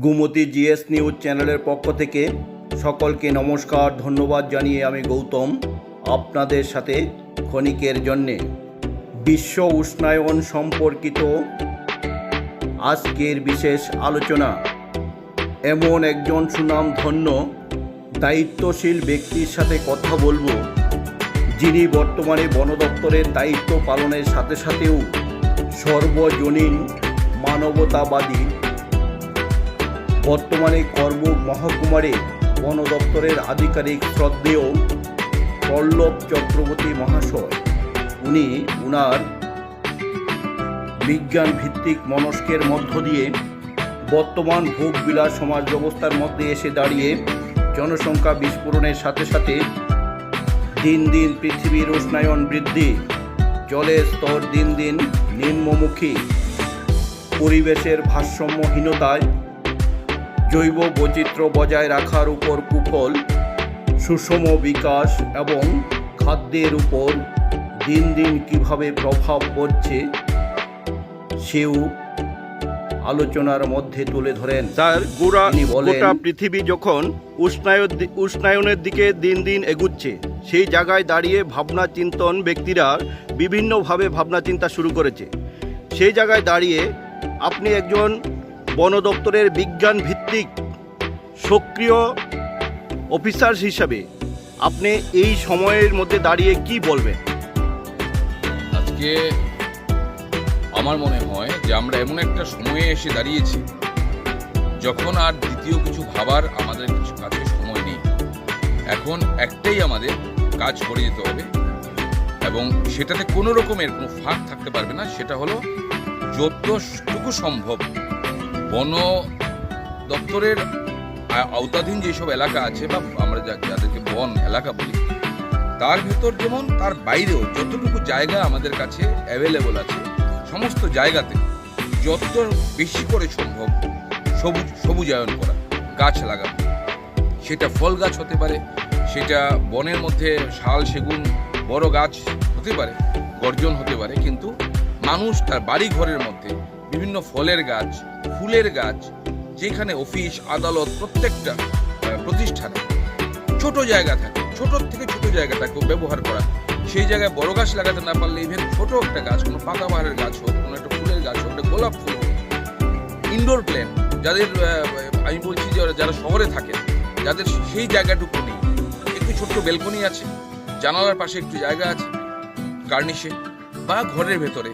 Gumti GS news চ্যানেলের পক্ষ থেকে সকলকে নমস্কার, ধন্যবাদ জানিয়ে আমি গৌতম আপনাদের সাথে ক্ষণিকের জন্যে। বিশ্ব উষ্ণায়ন সম্পর্কিত আজকের বিশেষ আলোচনা। এমন একজন সুনাম ধন্য দায়িত্বশীল ব্যক্তির সাথে কথা বলব, যিনি বর্তমানে বন দপ্তরের দায়িত্ব পালনের সাথে সাথেও সর্বজনীন মানবতাবাদী বর্তমানে কর্ম মহকুমারে বন দপ্তরের আধিকারিক শ্রদ্ধেয় পল্লব চক্রবর্তী মহাশয়। উনি উনার বিজ্ঞান ভিত্তিক মনস্কের মধ্য দিয়ে বর্তমান ভোগ বিলাস সমাজ ব্যবস্থার মধ্যে এসে দাঁড়িয়ে জনসংখ্যা বিস্ফোরণের সাথে সাথে দিন দিন পৃথিবীর উষ্ণায়ন বৃদ্ধি, জলের স্তর দিন দিন নিম্নমুখী, পরিবেশের ভারসাম্যহীনতায় জৈব বৈচিত্র্য বজায় রাখার উপর কুফল সুষম বিকাশ এবং খাদ্যের উপর দিন দিন কীভাবে প্রভাব পড়ছে সেও আলোচনার মধ্যে তুলে ধরেন। তার গোড়া গোটা পৃথিবী যখন উষ্ণায়ন উষ্ণায়নের দিকে দিন দিন এগুচ্ছে সেই জায়গায় দাঁড়িয়ে ভাবনা চিন্তন ব্যক্তিরা বিভিন্নভাবে ভাবনা চিন্তা শুরু করেছে। সেই জায়গায় দাঁড়িয়ে আপনি একজন বন দপ্তরের বিজ্ঞান ভিত্তিক সক্রিয় অফিসার হিসাবে আপনি এই সময়ের মধ্যে দাঁড়িয়ে কি বলবেন? আজকে আমার মনে হয় যে আমরা এমন একটা সময়ে এসে দাঁড়িয়েছি, যখন আর দ্বিতীয় কিছু ভাবার আমাদের কিছু কাছে সময় নেই। এখন একটাই আমাদের কাজ করে যেতে হবে এবং সেটাতে কোনো রকমের কোনো ফাঁক থাকতে পারবে না, সেটা হলো যতটুকু সম্ভব বন দপ্তরের আওতাধীন যেসব এলাকা আছে বা আমরা যাদেরকে বন এলাকা বলি, তার ভেতর যেমন তার বাইরেও যতটুকু জায়গা আমাদের কাছে অ্যাভেলেবল আছে, সমস্ত জায়গাতে যত বেশি করে সম্ভব সবুজ, সবুজায়ন করা, গাছ লাগানো। সেটা ফল গাছ হতে পারে, সেটা বনের মধ্যে শাল, সেগুন, বড় গাছ হতে পারে, গর্জন হতে পারে, কিন্তু মানুষ তার বাড়ি ঘরের মধ্যে বিভিন্ন ফলের গাছ, ফুলের গাছ যেখানে অফিস, আদালত প্রত্যেকটা প্রতিষ্ঠানে ছোট জায়গা থাকে, ছোট থেকে ছোট জায়গা থাকে ব্যবহার করা সেই জায়গায় বড় গাছ লাগাতে না পারলে ইভেন ছোট একটা গাছ, কোনো পাতাবাহারের গাছ হোক, কোনো একটা ফুলের গাছ হোক, একটা গোলাপ ফুল হোক ইনডোর প্ল্যান যাদের আমি বলছি যে যারা শহরে থাকে যাদের সেই জায়গাটুকু নেই। একটু ছোট্ট বেলকনি আছে, জানালার পাশে একটু জায়গা আছে কার্নিশে বা ঘরের ভেতরে।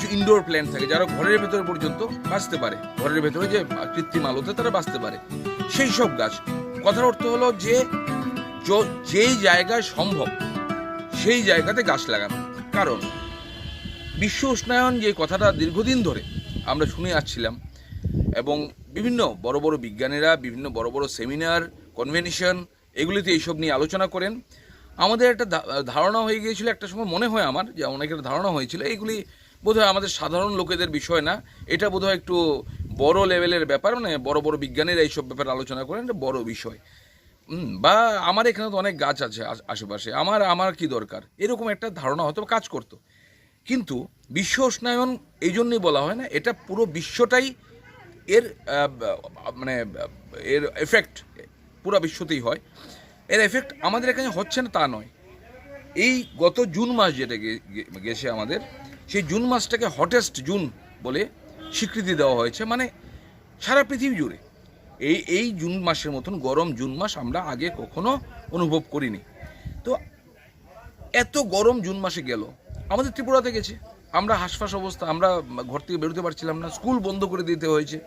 কিছু ইনডোর প্ল্যান থাকে যারা ঘরের ভেতরে পর্যন্ত বাঁচতে পারে। ঘরের ভেতরে যে কৃত্রিম আলোতে তারা বাঁচতে পারে। সেই সব গাছ। কথার অর্থ হলো যে যেই জায়গায় সম্ভব, সেই জায়গাতে গাছ লাগানো। কারণ, বিশ্ব উষ্ণায়ন যে কথাটা দীর্ঘদিন ধরে আমরা শুনে আসছিলাম, এবং বিভিন্ন বড় বড় বিজ্ঞানীরা, বিভিন্ন বড় বড় সেমিনার, কনভেনশন, এগুলিতে এইসব নিয়ে আলোচনা করেন। আমাদের একটা ধারণা হয়ে গিয়েছিল, একটা সময় মনে হয় আমার, যে অনেকের ধারণা হয়েছিল এগুলি বোধহয় আমাদের সাধারণ লোকেদের বিষয় না। এটা বোধহয় একটু বড় লেভেলের ব্যাপার মানে বড় বড় বিজ্ঞানীরা এইসব ব্যাপারে আলোচনা করেন, এটা বড় বিষয়। বা আমার এখানে তো অনেক গাছ আছে আশ- আশেপাশে, আমার আমার কি দরকার? এরকম একটা ধারণা হয়তো কাজ করতো। কিন্তু বিশ্ব উষ্ণায়ন এই জন্যই বলা হয় না, এটা পুরো বিশ্বটাই এর মানে এর এফেক্ট পুরো বিশ্বতেই হয়। এর এফেক্ট আমাদের এখানে হচ্ছে না তা নয়। এই গত জুন মাস যেটা গেছে আমাদের সেই জুন মাসটাকে হটেস্ট জুন বলে স্বীকৃতি দেওয়া হয়েছে। মানে সারা পৃথিবী জুড়ে। এই এই জুন মাসের মতন গরম জুন মাস আমরা আগে কখনো অনুভব করিনি। তো এত গরম জুন মাসে গেল। আমাদের ত্রিপুরাতে গেছে। আমরা হাসফাস অবস্থা, আমরা ঘর থেকে বেরোতে পারছিলাম না। স্কুল বন্ধ করে দিতে হয়েছে।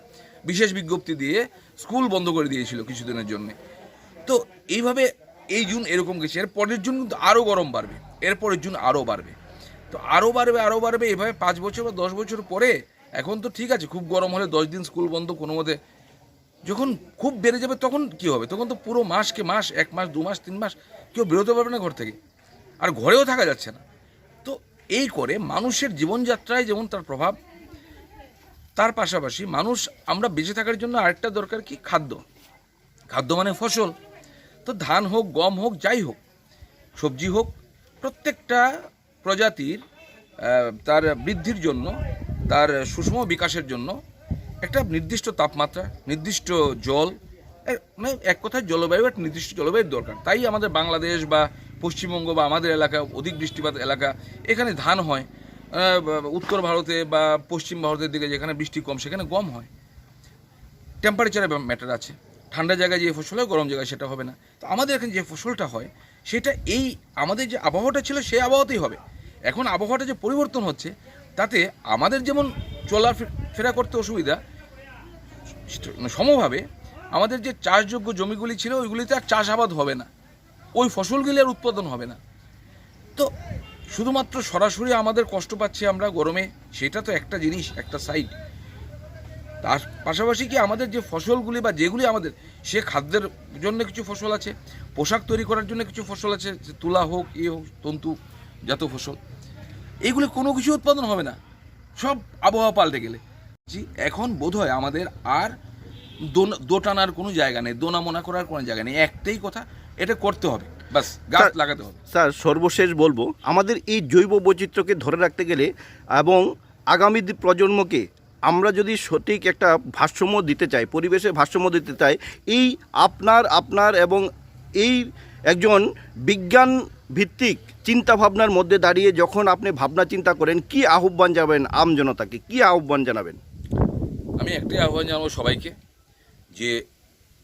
বিশেষ বিজ্ঞপ্তি দিয়ে স্কুল বন্ধ করে দিয়েছিল কিছুদিনের জন্য। তো এইভাবে এই জুন এরকম গেছে। এর পরের জুন কিন্তু আরও গরম বাড়বে। এর পরের জুন আরও বাড়বে। তো আরও বাড়বে আরও বাড়বে, এভাবে পাঁচ বছর বা দশ বছর পরে এখন তো ঠিক আছে, খুব গরম হলে দশ দিন স্কুল বন্ধ কোনো মতে। যখন খুব বেড়ে যাবে তখন কি হবে? তখন তো পুরো মাসকে মাস, এক মাস, দু মাস, তিন মাস কেউ বেরোতে পারবে না ঘর থেকে। আর ঘরেও থাকা যাচ্ছে না। তো এই করে মানুষের জীবনযাত্রায় যেমন তার প্রভাব, তার পাশাপাশি মানুষ আমরা বেঁচে থাকার জন্য আরেকটা দরকার কি? খাদ্য। খাদ্য মানে ফসল। তো ধান হোক, গম হোক, যাই হোক, সবজি হোক, প্রত্যেকটা প্রজাতির তার বৃদ্ধির জন্য, তার সুষম বিকাশের জন্য একটা নির্দিষ্ট তাপমাত্রা, নির্দিষ্ট জল মানে এক কথায় জলবায়ু একটা নির্দিষ্ট জলবায়ুর দরকার। তাই আমাদের বাংলাদেশ বা পশ্চিমবঙ্গ বা আমাদের এলাকা, অধিক বৃষ্টিপাত এলাকা, এখানে ধান হয়। উত্তর ভারতে বা পশ্চিম ভারতের দিকে যেখানে বৃষ্টি কম, সেখানে গম হয়। টেম্পারেচারে ম্যাটার আছে। ঠান্ডা জায়গায় যে ফসল হয়, গরম জায়গায় সেটা হবে না। তো আমাদের এখানে যে ফসলটা হয়, সেটা এই আমাদের যে আবহাওয়াটা ছিল সেই আবহাওয়াতেই হবে। এখন আবহাওয়াটা যে পরিবর্তন হচ্ছে, তাতে আমাদের যেমন চলা ফেরা করতে অসুবিধা মানে সমভাবে আমাদের যে চাষযোগ্য জমিগুলি ছিল, ওইগুলিতে আর চাষাবাদ হবে না। ওই ফসলগুলি আর উৎপাদন হবে না। তো শুধুমাত্র সরাসরি আমাদের কষ্ট পাচ্ছি আমরা গরমে, সেটা তো একটা জিনিস, একটা সাইড তার পাশাপাশি কি আমাদের যে ফসলগুলি বা যেগুলি আমাদের, সে খাদ্যের জন্য কিছু ফসল আছে, পোশাক তৈরি করার জন্য কিছু ফসল আছে তুলা হোক ইয়ে হোক, তন্তু জাত ফসল এইগুলি কোনো কিছু উৎপাদন হবে না। সব আবহাওয়া পাল্টে গেলে। জি এখন বোধ হয় আমাদের আর দোটানার কোনো জায়গা নেই দোনা দোনামোনা করার কোনো জায়গা নেই। একটাই কথা এটা করতে হবে। বাস গাছ লাগাতে হবে। স্যার সর্বশেষ বলব আমাদের এই জৈব বৈচিত্র্যকে ধরে রাখতে গেলে এবং আগামী প্রজন্মকে আমরা যদি সঠিক একটা ভারসাম্য দিতে চাই পরিবেশে ভারসাম্য দিতে চাই এই আপনার আপনার এবং এই একজন বিজ্ঞান ভিত্তিক চিন্তা ভাবনার মধ্যে দাঁড়িয়ে যখন আপনি ভাবনা চিন্তা করেন, কি আহ্বান যাবেন আম জনতাকে? কি আহ্বান জানাবেন? আমি একটাই আহ্বান জানাব সবাইকে যে,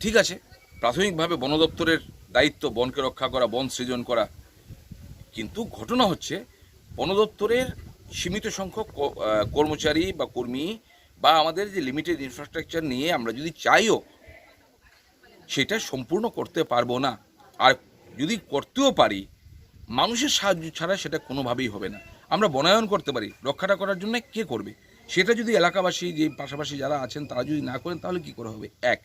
ঠিক আছে, প্রাথমিকভাবে বন দপ্তরের দায়িত্ব বনকে রক্ষা করা, বন সৃজন করা, কিন্তু ঘটনা হচ্ছে, বন দপ্তরের সীমিত সংখ্যক কর্মচারী বা কর্মী বা আমাদের যে লিমিটেড ইনফ্রাস্ট্রাকচার নিয়ে আমরা যদি চাইও, সেটা সম্পূর্ণ করতে পারব না। আর যদি করতেও পারি মানুষের সাহায্য ছাড়া সেটা কোনোভাবেই হবে না। আমরা বনায়ন করতে পারি, রক্ষাটা করার জন্য কে করবে? সেটা যদি এলাকাবাসী, যে পাশাপাশি যারা আছেন, তারা যদি না করেন, তাহলে কি করে হবে? এক।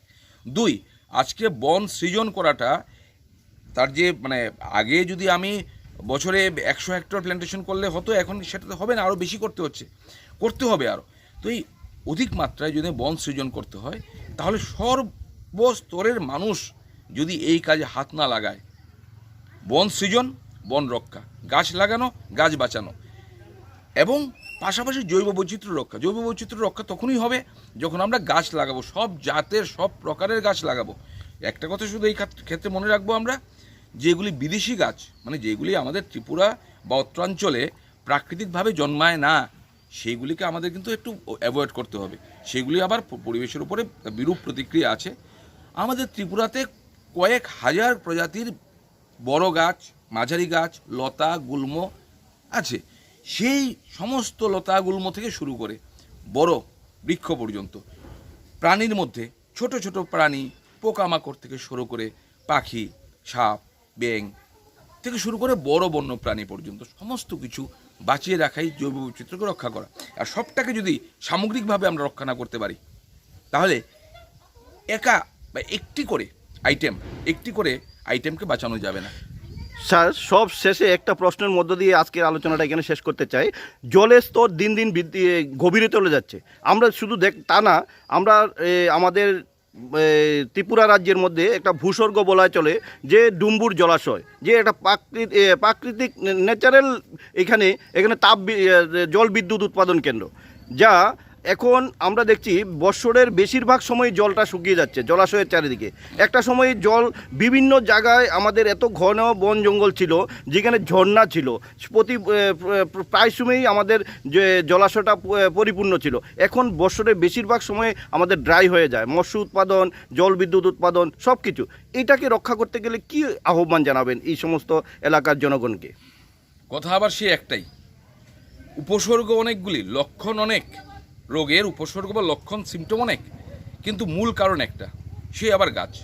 দুই, আজকে বন সৃজন করাটা, তার যে মানে আগে যদি আমি বছরে একশো হেক্টর প্ল্যান্টেশন করলে হতো, এখন সেটা তো হবে না আরও বেশি করতে হচ্ছে। করতে হবে আরও তো এই অধিক মাত্রায় যদি বন সৃজন করতে হয়, তাহলে সর্বস্তরের মানুষ যদি এই কাজে হাত না লাগায়, বন সৃজন বন রক্ষা, গাছ লাগানো, গাছ বাঁচানো। এবং পাশাপাশি জৈব বৈচিত্র্য রক্ষা। জৈব বৈচিত্র্য রক্ষা তখনই হবে যখন আমরা গাছ লাগাবো, সব জাতের, সব প্রকারের গাছ লাগাবো। একটা কথা শুধু এই ক্ষেত্রে- মনে রাখব আমরা, যেগুলি বিদেশি গাছ মানে যেগুলি আমাদের ত্রিপুরা বা উত্তরাঞ্চলে প্রাকৃতিকভাবে জন্মায় না সেইগুলিকে আমাদের কিন্তু একটু অ্যাভয়েড করতে হবে। সেগুলি আবার পরিবেশের উপরে বিরূপ প্রতিক্রিয়া আছে। আমাদের ত্রিপুরাতে কয়েক হাজার প্রজাতির বড় গাছ মাঝারি গাছ, লতা, গুল্ম আছে। সেই সমস্ত লতা, গুল্ম থেকে শুরু করে বড় বৃক্ষ পর্যন্ত প্রাণীর মধ্যে ছোট ছোট প্রাণী, পোকামাকড় থেকে শুরু করে পাখি, সাপ ব্যাং থেকে শুরু করে বড় বন্য প্রাণী পর্যন্ত সমস্ত কিছু বাঁচিয়ে রাখাই জৈব বৈচিত্র্যকে রক্ষা করা। আর সবটাকে যদি সামগ্রিকভাবে আমরা রক্ষা না করতে পারি, তাহলে একা বা একটি করে আইটেম একটি করে আইটেমকে বাঁচানো যাবে না। স্যার, সব শেষে একটা প্রশ্নের মধ্য দিয়ে আজকের আলোচনাটা এখানে শেষ করতে চাই। জলের স্তর দিন দিন বৃদ্ধি গভীরে চলে যাচ্ছে। আমরা শুধু দেখ, তা না, আমরা আমাদের ত্রিপুরা রাজ্যের মধ্যে একটা ভূস্বর্গ বলা চলে, যে ডুম্বুর জলাশয়, যে একটা প্রাকৃতিক প্রাকৃতিক ন্যাচারাল এখানে এখানে তাপ জল বিদ্যুৎ উৎপাদন কেন্দ্র, যা এখন আমরা দেখছি বৎসরের বেশিরভাগ সময় জলটা শুকিয়ে যাচ্ছে, জলাশয়ের চারিদিকে। একটা সময় জল বিভিন্ন জায়গায় আমাদের এত ঘন বন জঙ্গল ছিল, যেখানে ঝর্ণা ছিল। প্রতি প্রায় সময়ই আমাদের যে জলাশয়টা পরিপূর্ণ ছিল। এখন বৎসরের বেশিরভাগ সময় আমাদের ড্রাই হয়ে যায়। মৎস্য উৎপাদন, জল বিদ্যুৎ উৎপাদন সব কিছু এটাকে রক্ষা করতে গেলে কি আহ্বান জানাবেন এই সমস্ত এলাকার জনগণকে? কথা আবার সে একটাই। উপসর্গ অনেকগুলি, লক্ষণ অনেক। রোগের উপসর্গ বা লক্ষণ সিমটম অনেক, কিন্তু মূল কারণ একটা, সে আবার গাছ।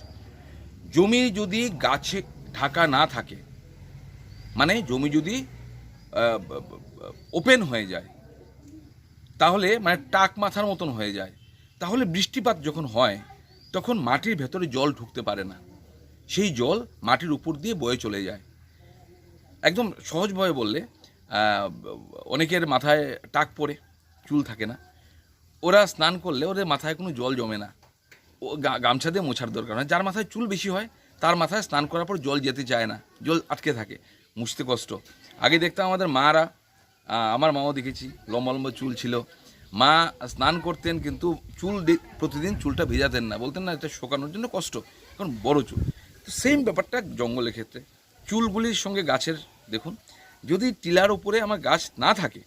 জমি যদি গাছে ঢাকা না থাকে মানে জমি যদি ওপেন হয়ে যায়, তাহলে মানে টাক মাথার মতন হয়ে যায়, তাহলে বৃষ্টিপাত যখন হয়, তখন মাটির ভেতরে জল ঢুকতে পারে না। সেই জল মাটির উপর দিয়ে বয়ে চলে যায়। একদম সহজভাবে বললে অনেকের মাথায় টাক পড়ে, চুল থাকে না। ওরা স্নান করলে ওদের মাথায় কোনো জল জমে না। ও গামছা দিয়ে মোছার দরকার হয়। যার মাথায় চুল বেশি হয়, তার মাথায় স্নান করার পর জল যেতে চায় না। জল আটকে থাকে, মুছতে কষ্ট। আগে দেখতাম আমাদের মারা আমার মাও দেখেছি, লম্বা লম্বা চুল ছিল। মা স্নান করতেন কিন্তু চুল প্রতিদিন চুলটা ভেজাতেন না। বলতেন না, এটা শোকানোর জন্য কষ্ট এখন বড় চুল। তো সেম ব্যাপারটা জঙ্গলের ক্ষেত্রে। চুলগুলির সঙ্গে গাছের, দেখুন, যদি টিলার উপরে আমার গাছ না থাকে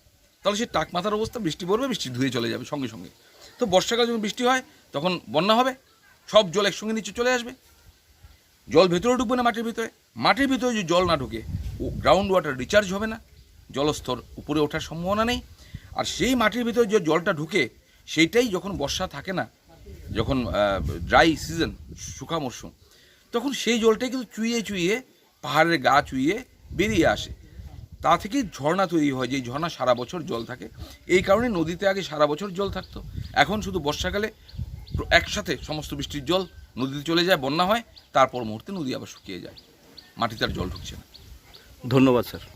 তাহলে সেই টাক মাথার অবস্থা বৃষ্টি পড়বে, বৃষ্টি ধুয়ে চলে যাবে সঙ্গে সঙ্গে। তো বর্ষাকাল যখন বৃষ্টি হয়, তখন বন্যা হবে, সব জল একসঙ্গে নিচে চলে আসবে। জল ভেতরে ঢুকবে না মাটির ভিতরে। মাটির ভিতরে যদি জল না ঢুকে, ও গ্রাউন্ড ওয়াটার রিচার্জ হবে না। জলস্তর উপরে ওঠার সম্ভাবনা নেই। আর সেই মাটির ভিতরে যে জলটা ঢুকে, সেইটাই যখন বর্ষা থাকে না, যখন ড্রাই সিজন শুকা মরশুম, তখন সেই জলটাই কিন্তু চুইয়ে চুইয়ে পাহাড়ের গা চুইয়ে বেরিয়ে আসে। তা থেকে ঝর্ণা তৈরি হয় যে ঝর্ণা সারা বছর জল থাকে। এই কারণে নদীতে আগে সারা বছর জল থাকতো। এখন শুধু বর্ষাকালে একসাথে সমস্ত বৃষ্টির জল নদীতে চলে যায়, বন্যা হয়, তারপর মুহূর্তে নদী আবার শুকিয়ে যায়। মাটি তার জল ঢুকছে না। ধন্যবাদ, স্যার।